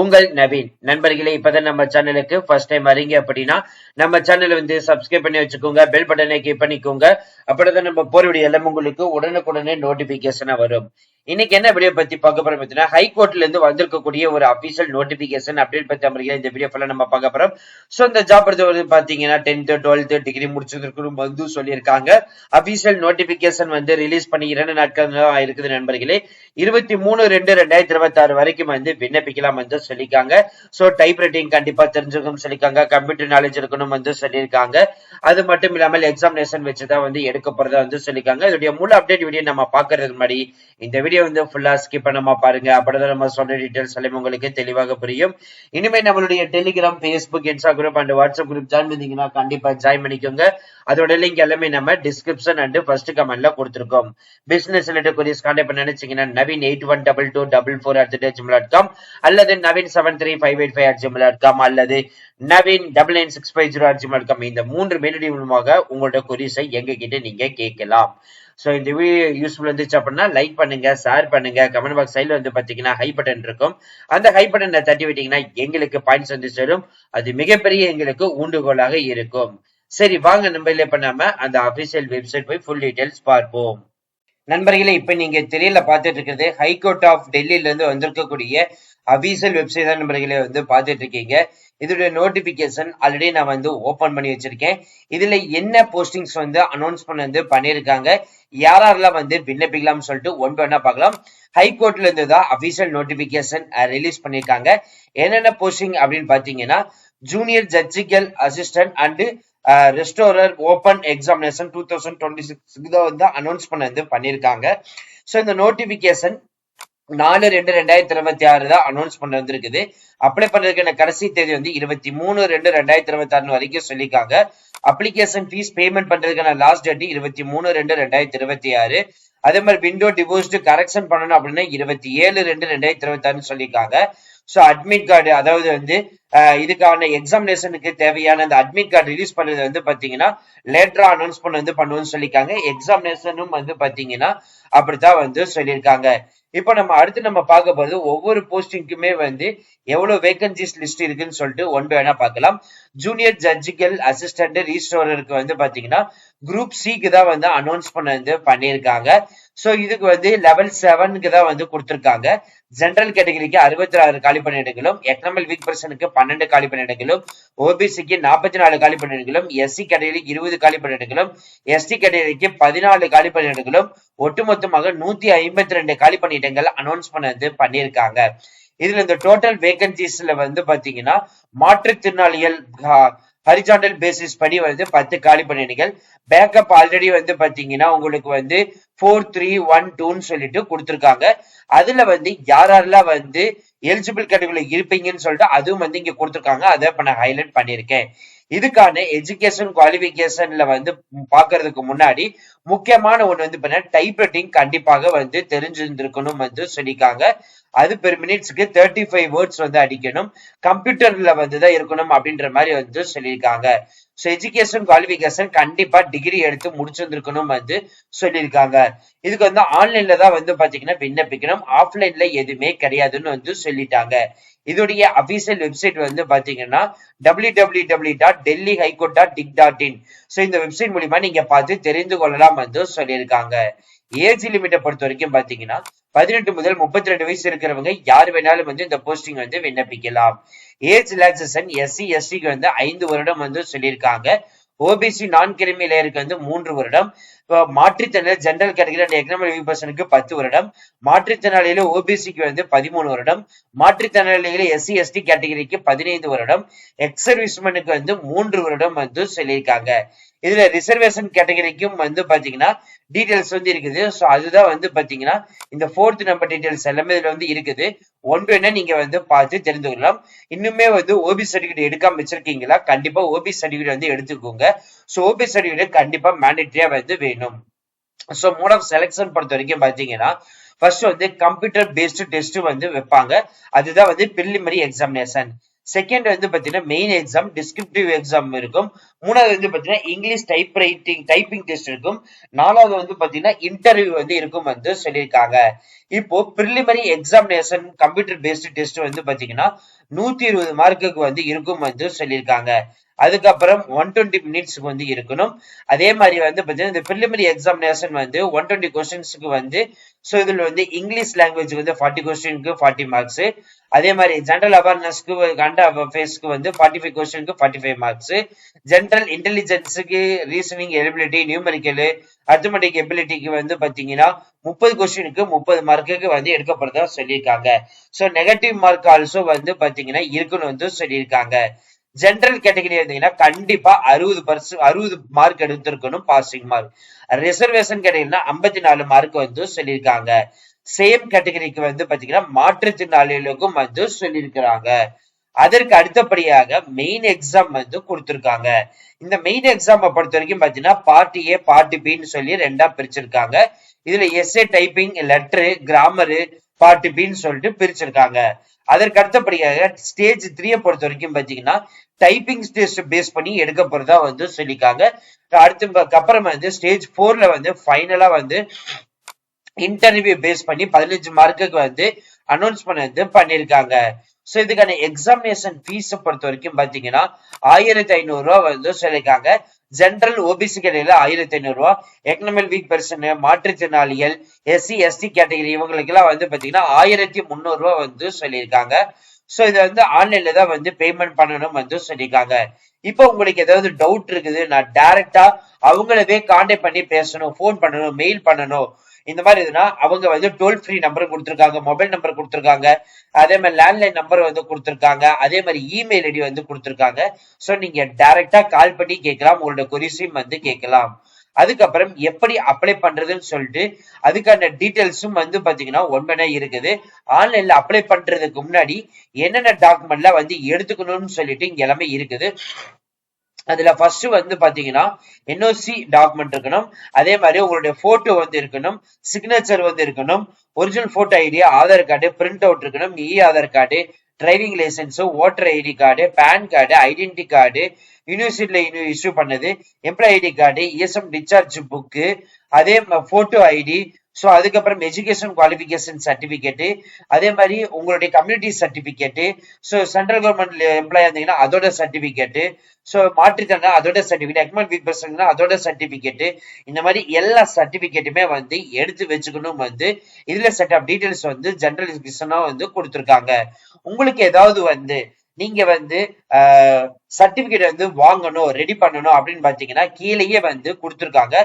உங்கள் நவீன். நண்பர்களே இப்பதான் நம்ம சேனலுக்கு ஃபர்ஸ்ட் டைம் வரீங்க அப்படின்னா நம்ம சேனல் வந்து சப்ஸ்கிரைப் பண்ணி வச்சுக்கோங்க பெல் பட்டனை கிளிக் பண்ணிக்கோங்க. அப்படிதான் நம்ம போறவுடைய எல்லாம் உங்களுக்கு உடனுக்குடனே நோட்டிபிகேஷனா வரும். இன்னைக்கு என்ன வீடியோ பத்தி பார்க்க போறோம் பார்த்தீங்கன்னா ஹைகோர்ட்ல இருந்து வந்திருக்கக்கூடிய ஒரு அபிஷியல் நோட்டிபிகேஷன் அப்டேட் பத்தி அமர்களை இந்த வீடியோ ஃபுல்லா நம்ம பார்க்க போறோம். சோ இந்த ஜாப் எடுத்து வந்து பாத்தீங்கன்னா டென்த் டுவெல்த் டிகிரி முடிச்சதுக்கு வந்து சொல்லியிருக்காங்க. அபிஷியல் நோட்டிபிகேஷன் வந்து ரிலீஸ் பண்ணி இரண்டு நாட்கள் தான் இருக்குது நண்பர்களே. இருபத்தி மூணு ரெண்டு ரெண்டாயிரத்தி இருபத்தி ஆறு வரைக்கும் வந்து விண்ணப்பிக்கலாம் வந்து சொல்லியிருக்காங்க. ஸோ டைப் ரைட்டிங் கண்டிப்பா தெரிஞ்சிருக்கும் சொல்லியிருக்காங்க. கம்ப்யூட்டர் நாலேஜ் இருக்கணும் வந்து சொல்லியிருக்காங்க. அது மட்டும் இல்லாமல் எக்ஸாமினேஷன் வச்சுதான் வந்து எடுக்க போறதா வந்து சொல்லியிருக்காங்க. இதோடைய முழு அப்டேட் வீடியோ நம்ம பாக்குறதுக்கு முன்னாடி இந்த வீடியோ வந்து ஃபுல்லா ஸ்கிப் பண்ணாம பாருங்க. அப்படிதான் நம்ம சொன்ன டீட்டெயில்ஸ் எல்லாமே உங்களுக்கு தெளிவாக புரியும். இனிமே நம்மளுடைய Telegram Facebook Instagram and WhatsApp group join பண்ணீங்கன்னா கண்டிப்பா ஜாயின் பண்ணிக்கோங்க. அதோட லிங்க் எல்லாமே நம்ம டிஸ்கிரிப்ஷன் அண்ட் ஃபர்ஸ்ட் கமெண்ட்ல கொடுத்துருக்கோம். பிசினஸ் ரிலேட்டட் கொரிஸ் கான்டாக்ட் பண்ண நினைச்சீங்கன்னா Naveen eight one double two double four at Gmail dot com அல்லது Naveen seven three five eight five at Gmail dot com அல்லது Naveen double nine six five zero at Gmail dot com இந்த மூன்று மெயிலடி மூலமாக உங்களோட கொரிஸை எங்க கிட்ட நீங்க கேட்கலாம். சோ இந்த வீடியோ யூஸ்ஃபுல் இருந்துச்சு அப்படின்னா லைக் பண்ணுங்க ஷேர் பண்ணுங்க. கமெண்ட் பாக்ஸ் சைடுல வந்து பாத்தீங்கன்னா ஹை பட்டன் இருக்கும். அந்த ஹை பட்டனை தட்டி விட்டீங்கன்னா எங்களுக்கு பாயிண்ட்ஸ் வந்து சேரும். அது மிகப்பெரிய எங்களுக்கு ஊண்டுகோலாக இருக்கும். சரி வாங்க நம்ம இல்லை பண்ணாம அந்த அபிஷியல் வெப்சைட் போய் ஃபுல் டீடைல்ஸ் பார்ப்போம். நண்பர்களே இப்ப நீங்க தெரியல பார்த்துட்டு இருக்கிறது ஹைகோர்ட் ஆஃப் டெல்லியில இருந்து வந்திருக்கக்கூடிய அபிஷியல் வெப்சைட் தான் நண்பர்களே வந்து பார்த்துட்டு இருக்கீங்க. இதோட நோட்டிபிகேஷன் ஆல்ரெடி நான் வந்து ஓபன் பண்ணி வச்சிருக்கேன். இதுல என்ன போஸ்டிங்ஸ் வந்து அனௌன்ஸ் பண்ண வந்து பண்ணியிருக்காங்க யாரெல்லாம் வந்து விண்ணப்பிக்கலாம்னு சொல்லிட்டு ஒன் ஒன்னா பார்க்கலாம். ஹைகோர்ட்ல இருந்து தான் அபிஷியல் நோட்டிபிகேஷன் ரிலீஸ் பண்ணியிருக்காங்க. என்னென்ன போஸ்டிங் அப்படின்னு பாத்தீங்கன்னா junior judicial assistant and restorer open examination two thousand twenty six இதை வந்து அனௌன்ஸ் பண்ண வந்து பண்ணியிருக்காங்க. ஸோ இந்த நோட்டிபிகேஷன் நாலு ரெண்டு ரெண்டாயிரத்தி இருபத்தி ஆறு தான் அனௌன்ஸ் பண்ண வந்திருக்குது. அப்ளை பண்றதுக்கான கடைசி தேதி வந்து இருபத்தி மூணு ரெண்டு ரெண்டாயிரத்தி இருபத்தி ஆறு வரைக்கும் சொல்லியிருக்காங்க. அப்ளிகேஷன் ஃபீஸ் பேமெண்ட் பண்றதுக்கான லாஸ்ட் டேட் இருபத்தி மூணு ரெண்டு ரெண்டாயிரத்தி இருபத்தி ஆறு. அதே மாதிரி விண்டோ டிவோர்ஸ்டு கரெக்ஷன் பண்ணணும் அப்படின்னா இருபத்தி ஏழு ரெண்டு ரெண்டாயிரத்தி இருபத்தி ஆறுன்னு சொல்லியிருக்காங்க. ஸோ அட்மிட் கார்டு அதாவது வந்து இதுக்கான எக்ஸாமினேஷனுக்கு தேவையான அந்த அட்மிட் கார்டு ரிலீஸ் பண்ணது வந்து பாத்தீங்கன்னா லேட்டரா அனௌன்ஸ் பண்ண வந்து பண்ணுவோம்னு சொல்லியிருக்காங்க. எக்ஸாமினேஷனும் வந்து பாத்தீங்கன்னா அப்படித்தான் வந்து சொல்லியிருக்காங்க. இப்போ நம்ம அடுத்து நம்ம பார்க்க போகிறது ஒவ்வொரு போஸ்டிங்க்குமே வந்து எவ்வளவு வேகன்சிஸ் லிஸ்ட் இருக்குன்னு சொல்லிட்டு ஒன் பை ஒன்னா பார்க்கலாம் ஜூனியர் ஜட்ஜிக்கல் அசிஸ்டன்ட் ரீஸ்டோரருக்கு வந்து பாத்தீங்கன்னா குரூப் சிக்கு தான் வந்து அனௌன்ஸ் பண்ணது பண்ணியிருக்காங்க. ஸோ இதுக்கு வந்து லெவல் செவனுக்கு தான் வந்து கொடுத்துருக்காங்க. ஜென்ரல் கேட்டகரிக்கு அறுபத்தி ஆறு காலி பணியிடங்களும் எக்கனாமிக் வீக் பர்சனுக்கு பன்னெண்டு காலி பணியிடங்களும் ஓபிசிக்கு நாற்பத்தி நாலு காலி பணியிடங்களும் எஸ்சி கேட்டகரிக்கு இருபது காலி பணியிடங்களும் எஸ்டி கேட்டகரிக்கு பதினாலு காலி பணியிடங்களும் ஒட்டுமொத்தமாக நூத்தி ஐம்பத்தி ரெண்டு காலி பணியிடங்கள் அனௌன்ஸ் பண்ணது பண்ணியிருக்காங்க. இதுல இந்த டோட்டல் வேகன்சிஸ்ல வந்து பாத்தீங்கன்னா மாற்றுத்திறனாளிகள் ஹரிசாண்டல் பேசிஸ் படி வந்து பத்து காலி பண்ணிடுங்கள். பேக்கப் ஆல்ரெடி வந்து பாத்தீங்கன்னா உங்களுக்கு வந்து ஃபோர் த்ரீ ஒன் டூன்னு சொல்லிட்டு கொடுத்துருக்காங்க. அதுல வந்து யாரெல்லாம் வந்து எலிஜிபிள் கேட்டகரியில் இருப்பீங்கன்னு சொல்லிட்டு அதுவும் வந்து இங்க கொடுத்துருக்காங்க. அதை இப்போ நான் ஹைலைட் பண்ணியிருக்கேன். இதுக்கான எஜுகேஷன் குவாலிபிகேஷன்ல வந்து பாக்குறதுக்கு முன்னாடி முக்கியமான ஒண்ணு வந்து பண்ண டைப் ரைட்டிங் கண்டிப்பாக வந்து தெரிஞ்சிருந்திருக்கணும் வந்து சொல்லிக்காங்க அது பெர் மினிட்ஸ்க்கு தேர்ட்டி ஃபைவ் வேர்ட்ஸ் வந்து அடிக்கணும். கம்ப்யூட்டர்ல வந்து தான் இருக்கணும் அப்படின்ற மாதிரி வந்து சொல்லியிருக்காங்க. ஸோ எஜுகேஷன் குவாலிஃபிகேஷன் கண்டிப்பா டிகிரி எடுத்து முடிச்சிருந்துருக்கணும் வந்து சொல்லியிருக்காங்க. இதுக்கு வந்து ஆன்லைன்ல தான் வந்து பாத்தீங்கன்னா விண்ணப்பிக்கணும். ஆஃப்லைன்ல எதுவுமே கிடையாதுன்னு வந்து சொல்லிட்டாங்க. இதோடைய அபிஷியல் வெப்சைட் வந்து பாத்தீங்கன்னா W W W dot Delhi high court dot tick dot in so இந்த வெப்சைட் மூலியமா நீங்க பார்த்து தெரிந்து கொள்ளலாம் வந்து சொல்லியிருக்காங்க. ஏஜ் லிமிட்டை பொறுத்த வரைக்கும் பாத்தீங்கன்னா பதினெட்டு முதல் முப்பத்தி ரெண்டு வயசு இருக்கிறவங்க யார் வேணாலும் வந்து இந்த போஸ்டிங் வந்து விண்ணப்பிக்கலாம். ஏஜ் ரிலாக்சேஷன் எஸ்சி எஸ்டிக்கு வந்து ஐந்து வருடம் வந்து சொல்லியிருக்காங்க. ஓபிசி நான் கிரிமி லேயருக்கு வந்து மூன்று வருடம். மாற்றுத்திறனாளி ஜெனரல் கேட்டகரி அண்ட் எக்கனாமிக் பர்சனுக்கு பத்து வருடம் மாற்றுத்திறனாளியில ஓபிசிக்கு வந்து பதிமூணு வருடம் மாற்றுத்திறனாளிகள எஸ்சி எஸ்டி கேட்டகரிக்கு பதினைந்து வருடம் எக்ஸ் சர்வீஸ்மேனுக்கு வந்து மூன்று வருடம் வந்து சொல்லியிருக்காங்க. இதுல ரிசர்வேஷன் கேட்டகரிக்கும் வந்து பாத்தீங்கன்னா டீடைல்ஸ் வந்து இருக்குது. ஸோ அதுதான் வந்து பாத்தீங்கன்னா இந்த ஃபோர்த் நம்பர் டீடைல்ஸ் எல்லாமே இதுல வந்து இருக்குது. ஒன் பை நீங்க வந்து பார்த்து தெரிந்து கொள்ளலாம். இன்னுமே வந்து ஓபி சர்டிஃபிகேட் எடுக்காம வச்சிருக்கீங்களா? கண்டிப்பா ஓபி சர்டிஃபிகேட் வந்து எடுத்துக்கோங்க. ஸோ ஓபி சர்டிஃபிகேட் கண்டிப்பா மேண்டேட்டரியா வந்து வேணும் ஸோ மோட் ஆஃப் செலெக்ஷன் பொறுத்த வரைக்கும் பாத்தீங்கன்னா ஃபர்ஸ்ட் வந்து கம்ப்யூட்டர் பேஸ்டு டெஸ்ட் வந்து வைப்பாங்க. அதுதான் வந்து பிரிலிமரி எக்ஸாமினேஷன் செகண்ட் வந்து பாத்தீங்கன்னா மெயின் எக்ஸாம் டிஸ்கிரிப்டிவ் எக்ஸாம் இருக்கும். மூணாவது வந்து பாத்தீங்கன்னா English type writing typing test இருக்கும். நாலாவது வந்து பாத்தீங்கன்னா இன்டர்வியூ வந்து இருக்கும் வந்து சொல்லியிருக்காங்க. இப்போ preliminary examination computer based test வந்து பாத்தீங்கன்னா நூத்தி இருபது மார்க்குக்கு வந்து இருக்கும் வந்து சொல்லியிருக்காங்க. அதுக்கப்புறம் ஒன் டுவெண்ட்டி மினிட்ஸ்க்கு வந்து இருக்கணும். அதே மாதிரி வந்து பார்த்தீங்கன்னா இந்த பிரிலிமரி எக்ஸாமினேஷன் வந்து ஒன் டுவெண்ட்டி கொஸ்டின்ஸ்க்கு வந்து ஸோ இதுல வந்து இங்கிலீஷ் லாங்குவேஜ் வந்து ஃபார்ட்டி கொஸ்டினுக்கு ஃபார்ட்டி மார்க்ஸ் அதே மாதிரி ஜென்ரல் அவேர்னஸ்க்கு கண்ட அஃபேர்ஸ்க்கு வந்து ஃபார்ட்டி ஃபைவ் கொஸ்டினுக்கு ஃபார்ட்டி ஃபைவ் மார்க்ஸ் ஜென்ரல் இன்டெலிஜென்ஸுக்கு ரீசனிங் எலிபிலிட்டி நியூமரிக்கல் அர்த்தமெட்டிக் எபிலிட்டிக்கு வந்து பாத்தீங்கன்னா முப்பது கொஸ்டினுக்கு முப்பது மார்க்குக்கு வந்து எடுக்கப்படுறதா சொல்லியிருக்காங்க. ஸோ நெகட்டிவ் மார்க் ஆல்சோ வந்து பாத்தீங்கன்னா இருக்குன்னு வந்து சொல்லியிருக்காங்க. ஜென்ரல் கேட்டகரி இருந்தீங்கன்னா கண்டிப்பா அறுபது பர்சன்ட் அறுபது மார்க் எடுத்திருக்கணும் பாசிங் மார்க் ரிசர்வேஷன் கேட்டீங்கன்னா ஐம்பத்தி நாலு மார்க் வந்து சொல்லியிருக்காங்க. சேம் கேட்டகரிக்கு வந்து பாத்தீங்கன்னா மாற்றுத்திறனாளிகளுக்கும் வந்து சொல்லியிருக்கிறாங்க. அதற்கு அடுத்தபடியாக மெயின் எக்ஸாம் வந்து கொடுத்துருக்காங்க. இந்த மெயின் எக்ஸாமை பொறுத்த வரைக்கும் பார்த்தீங்கன்னா பார்ட்டி ஏ பார்ட்டி பின்னு சொல்லி ரெண்டா பிரிச்சிருக்காங்க. இதுல எஸ்ஏ டைப்பிங் லெட்டரு கிராமரு பார்ட்டி பின்னு சொல்லிட்டு பிரிச்சிருக்காங்க. அதற்கு அடுத்தபடியாக ஸ்டேஜ் த்ரீயை பொறுத்த வரைக்கும் பார்த்தீங்கன்னா டைப்பிங் டெஸ்ட் பேஸ் பண்ணி எடுக்க போறதா வந்து சொல்லியிருக்காங்க. அடுத்து அப்புறம் வந்து ஸ்டேஜ் போர்ல வந்து ஃபைனலா வந்து இன்டர்வியூ பேஸ் பண்ணி பதினஞ்சு மார்க்குக்கு வந்து அனௌன்ஸ் வந்து பண்ணியிருக்காங்க. ஸோ சோ இதுக்கான எக்ஸாமினேஷன் ஃபீஸை பொறுத்த வரைக்கும் பாத்தீங்கன்னா ஆயிரத்தி ஐநூறு ரூபா வந்து சொல்லியிருக்காங்க. ஜென்ரல் ஓபிசி கேட்டகரியில் ஆயிரத்தி ஐநூறு ரூபா எக்கனாமிக் வீக் பர்சன் மாற்றுத்திறனாளிகள் எஸ்சி எஸ்டி கேட்டகரி இவங்களுக்கெல்லாம் வந்து பாத்தீங்கன்னா ஆயிரத்தி முந்நூறு ரூபா வந்து சொல்லியிருக்காங்க. சோ இதை வந்து ஆன்லைன்ல தான் வந்து பேமெண்ட் பண்ணணும் வந்து சொல்லியிருக்காங்க. இப்போ உங்களுக்கு ஏதாவது டவுட் இருக்குது நான் டைரக்டா அவங்களவே கான்டாக்ட் பண்ணி பேசணும் ஃபோன் பண்ணணும் மெயில் பண்ணணும். இந்த மாதிரி இதுனா அவங்க வந்து டோல் ஃப்ரீ நம்பர் கொடுத்துருக்காங்க மொபைல் நம்பர் கொடுத்துருக்காங்க. அதே மாதிரி லேண்ட்லைன் நம்பர் வந்து கொடுத்துருக்காங்க. அதே மாதிரி இமெயில் ஐடி வந்து கொடுத்துருக்காங்க. ஸோ நீங்க டைரக்டா கால் பண்ணி கேட்கலாம். உங்களோட கொரிசையும் வந்து கேட்கலாம். அதுக்கப்புறம் எப்படி அப்ளை பண்றதுன்னு சொல்லிட்டு அதுக்கான டீட்டெயில்ஸும் வந்து பாத்தீங்கன்னா ஒன்பனா இருக்குது. ஆன்லைன்ல அப்ளை பண்றதுக்கு முன்னாடி என்னென்ன டாக்குமெண்ட்லாம் வந்து எடுத்துக்கணும்னு சொல்லிட்டு இங்க எல்லாமே இருக்குது. அதுல ஃபர்ஸ்ட் வந்து பாத்தீங்கன்னா என்ஓசி டாக்குமெண்ட் இருக்கணும். அதே மாதிரி உங்களுடைய போட்டோ வந்து இருக்கணும். சிக்னேச்சர் வந்து இருக்கணும். Original photo ID Aadhaar card print out இருக்கணும். E Aadhaar card driving licence voter ID card PAN card identity card யூனிவர்சிட்டியில் இஷ்யூ பண்ணது employ ID card ESM discharge book அதே போட்டோ ஐடி ஸோ அதுக்கப்புறம் education qualification certificate அதே மாதிரி உங்களுடைய community certificate so central government employ இருந்தீங்கன்னா அதோட certificate so மாற்றுத்திறனா அதோட சர்டிஃபிகேட் எக்மெண்ட் வீக் பர்சன்னா அதோட சர்டிபிகேட்டு இந்த மாதிரி எல்லா சர்டிஃபிகேட்டுமே வந்து எடுத்து வச்சுக்கணும் வந்து இதில் செட் ஆஃப் டீடைல்ஸ் வந்து ஜென்ரல் எஜுகேஷனாக வந்து கொடுத்துருக்காங்க. உங்களுக்கு ஏதாவது வந்து நீங்கள் வந்து சர்டிபிகேட் வந்து வாங்கணும் ரெடி பண்ணணும் அப்படின்னு பாத்தீங்கன்னா கீழேயே வந்து கொடுத்துருக்காங்க.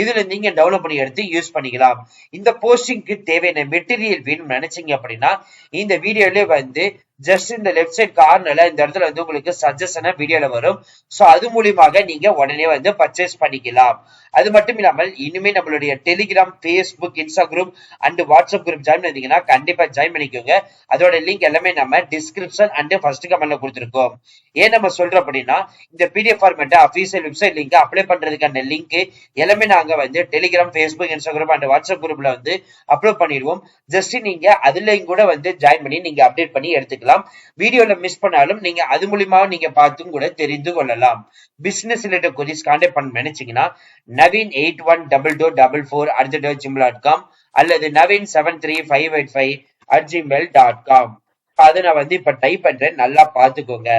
இதுல நீங்க டெவலப் பண்ணி எடுத்து யூஸ் பண்ணிக்கலாம். இந்த போஸ்டிங்க்கு தேவையான மெட்டீரியல் வேணும்னு நினைச்சீங்க அப்படின்னா இந்த வீடியோலயே வந்து ஜஸ்ட் இந்த லெஃப்ட் சைட் கார்னர்ல இந்த இடத்துல வந்து உங்களுக்கு சஜஷனா வீடியோல வரும். ஸோ அது மூலியமாக நீங்க உடனே வந்து பர்ச்சேஸ் பண்ணிக்கலாம். அது மட்டும் இல்லாமல் இனிமே நம்மளுடைய Telegram Facebook Instagram and WhatsApp group join பண்ணீங்கன்னா கண்டிப்பா ஜாயின் பண்ணிக்கோங்க. அதோட லிங்க் எல்லாமே நம்ம டிஸ்கிரிப்ஷன் அண்ட் ஃபர்ஸ்ட் கமெண்ட்ல கொடுத்துருக்கோம். ஏன் நம்ம சொல்றோம் அப்படின்னா இந்த பிடிஎஃப் ஃபார்மேட்டை அஃபீஷியல் வெப்சைட் லிங்க் அப்ளை பண்றதுக்கான லிங்க் எல்லாமே நாங்க வந்து Telegram Facebook Instagram and WhatsApp குரூப்ல வந்து அப்லோட் பண்ணிடுவோம். ஜஸ்ட் நீங்க அதுலயும் கூட வந்து ஜாயின் பண்ணி நீங்க அப்டேட் பண்ணி எடுத்துக்கலாம். வீடியோல மிஸ் பண்ணாலும் நீங்க அது மூலியமா நீங்க பார்த்தும் கூட தெரிந்து கொள்ளலாம். பிசினஸ் ரிலேட்டட் கொரிஸ் கான்டாக்ட் பண்ண நினைச்சீங்கன்னா Naveen eight one double two double four at Gmail dot com அல்லது Naveen seven three five eight five at Gmail dot com அதை நான் வந்து இப்ப டைப் பண்றேன். நல்லா பாத்துக்கோங்க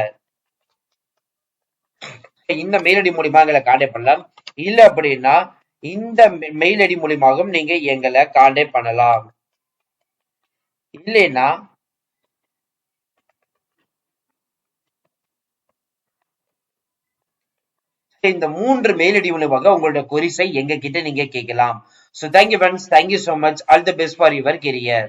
இந்த மெயில் ஐடி மூலியமா எங்களை கான்டாக்ட் பண்ணலாம். இல்ல அப்படின்னா இந்த மெயில் ஐடி மூலியமாகவும் நீங்க எங்களை கான்டாக்ட் பண்ணலாம். இல்லைன்னா இந்த மூன்று மெயில் ஐடி மூலமாக உங்களோட கொரிஸை எங்க கிட்ட நீங்க கேட்கலாம். So thank you friends thank you so much all the best for your career